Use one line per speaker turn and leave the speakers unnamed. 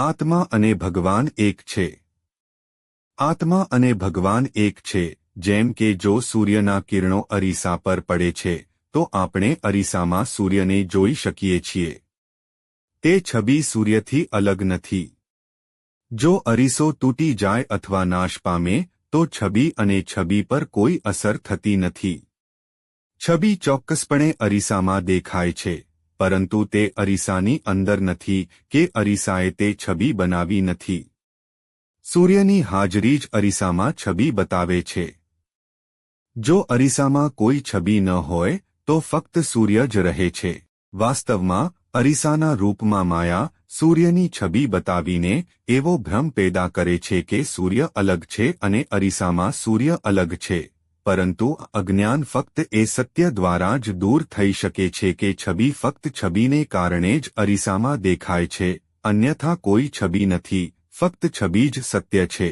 આત્મા અને ભગવાન એક છે. આત્મા અને ભગવાન એક છે, જેમ કે જો સૂર્યના કિરણો અરીસા પર પડે છે, તો આપણે અરીસામાં સૂર્યને જોઈ શકીએ છીએ. તે છબી સૂર્યથી અલગ નથી. જો અરીસો તૂટી જાય અથવા નાશ પામે, તો છબી અને છબી પર કોઈ અસર થતી નથી. છબી ચોક્કસપણે અરીસામાં દેખાય છે. પરંતુ તે અરીસાની અંદર નથી કે અરીસાએ તે છબી બનાવી નથી. સૂર્યની હાજરી જ અરીસામાં છબી બતાવે છે. જો અરીસામાં કોઈ છબી ન હોય, તો ફક્ત સૂર્ય જ રહે છે. વાસ્તવમાં, અરીસાના રૂપમાં માયા સૂર્યની છબી બતાવીને એવો ભ્રમ પેદા કરે છે કે સૂર્ય અલગ છે અને અરીસામાં સૂર્ય અલગ છે. પરંતુ અજ્ઞાન ફક્ત એ સત્ય દ્વારા જ દૂર થઈ શકે છે કે છબી ફક્ત છબીને કારણે જ અરીસામાં દેખાય છે, અન્યથા કોઈ છબી નથી, ફક્ત છબી જ સત્ય છે.